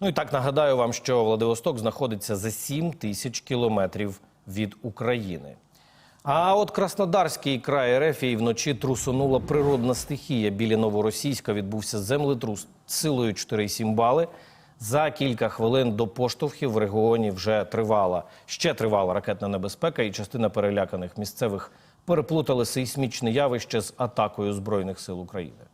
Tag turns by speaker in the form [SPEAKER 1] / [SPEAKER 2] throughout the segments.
[SPEAKER 1] Ну і так нагадаю вам, що Владивосток знаходиться за 7 тисяч кілометрів від України. А от Краснодарський край РФ і вночі трусонула природна стихія. Біля Новоросійська відбувся землетрус силою 4,7 бали. За кілька хвилин до поштовхів в регіоні вже тривала ще тривала ракетна небезпека, і частина переляканих місцевих переплутали сейсмічне явище з атакою збройних сил України.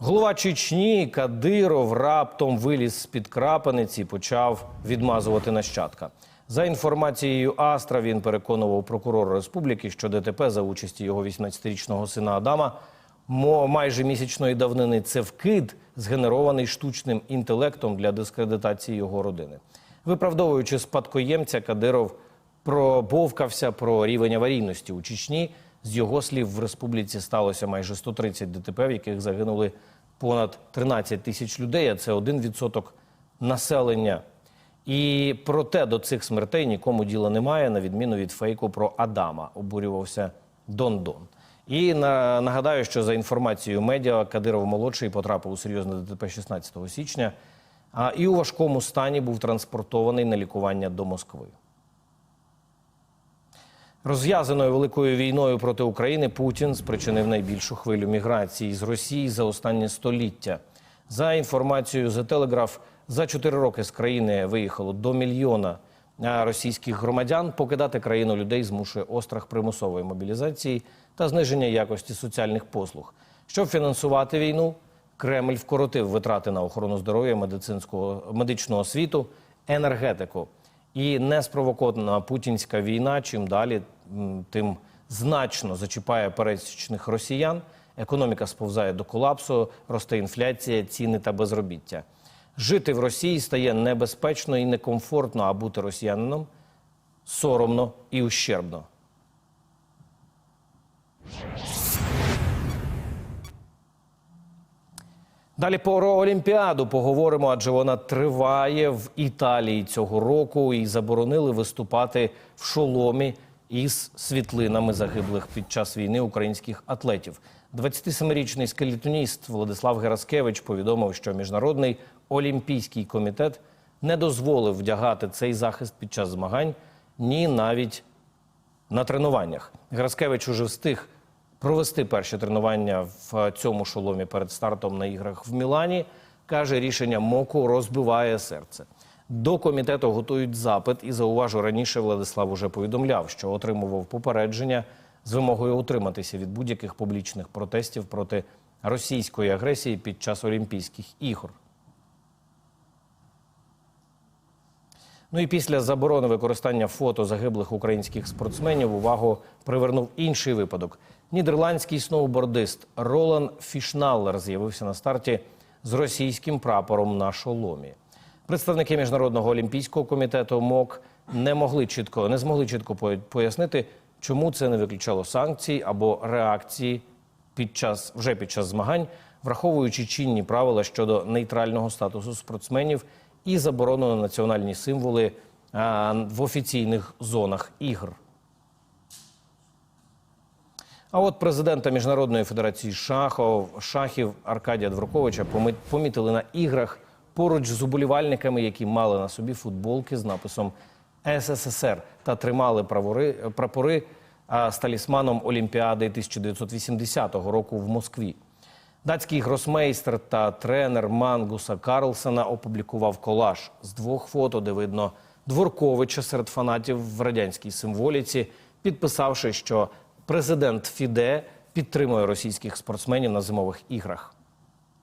[SPEAKER 1] Голова Чечні Кадиров раптом виліз з-під крапаниці і почав відмазувати нащадка. За інформацією Астра, він переконував прокурора республіки, що ДТП за участі його 18-річного сина Адама майже місячної давнини це вкид, згенерований штучним інтелектом для дискредитації його родини. Виправдовуючи спадкоємця, Кадиров пробовкався про рівень аварійності у Чечні. З його слів, в республіці сталося майже 130 ДТП, в яких загинули понад 13 тисяч людей, а це 1% населення. І проте до цих смертей нікому діла немає, на відміну від фейку про Адама, обурювався Дон Дон. І на, нагадаю, що за інформацією медіа Кадиров молодший потрапив у серйозне ДТП 16 січня, а і у важкому стані був транспортований на лікування до Москви. Розв'язаною великою війною проти України Путін спричинив найбільшу хвилю міграції з Росії за останнє століття. За інформацією The Telegraph, за чотири роки з країни виїхало до мільйона російських громадян. Покидати країну людей змушує острах примусової мобілізації та зниження якості соціальних послуг. Щоб фінансувати війну, Кремль вкоротив витрати на охорону здоров'я, медичну освіту, енергетику. І неспровокована путінська війна, чим далі, тим значно зачіпає пересічних росіян. Економіка сповзає до колапсу, росте інфляція, ціни та безробіття. Жити в Росії стає небезпечно і некомфортно, а бути росіянином соромно і ущербно. Далі про Олімпіаду поговоримо, адже вона триває в Італії цього року і заборонили виступати в шоломі із світлинами загиблих під час війни українських атлетів. 27-річний скелетоніст Владислав Гераскевич повідомив, що міжнародний олімпійський комітет не дозволив вдягати цей захист під час змагань, ні навіть на тренуваннях. Граскевич уже встиг провести перші тренування в цьому шоломі перед стартом на іграх в Мілані. Каже, рішення МОКу розбиває серце. До комітету готують запит і зауважу раніше Владислав уже повідомляв, що отримував попередження з вимогою утриматися від будь-яких публічних протестів проти російської агресії під час Олімпійських ігор. Ну і після заборони використання фото загиблих українських спортсменів увагу привернув інший випадок. Нідерландський сноубордист Ролан Фішналлер з'явився на старті з російським прапором на шоломі. Представники міжнародного олімпійського комітету МОК не могли чітко не змогли чітко пояснити, чому це не виключало санкцій або реакції під час вже під час змагань, враховуючи чинні правила щодо нейтрального статусу спортсменів і заборону на національні символи в офіційних зонах ігр. А от президента Міжнародної федерації шахов, шахів Аркадія Дворковича поми- помітили на іграх поруч з уболівальниками, які мали на собі футболки з написом СССР та тримали правори, прапори з талісманом Олімпіади 1980 року в Москві. Датський гросмейстер та тренер Мангуса Карлсона опублікував колаж з двох фото, де видно Дворковича серед фанатів в радянській символіці, підписавши, що президент Фіде підтримує російських спортсменів на зимових іграх.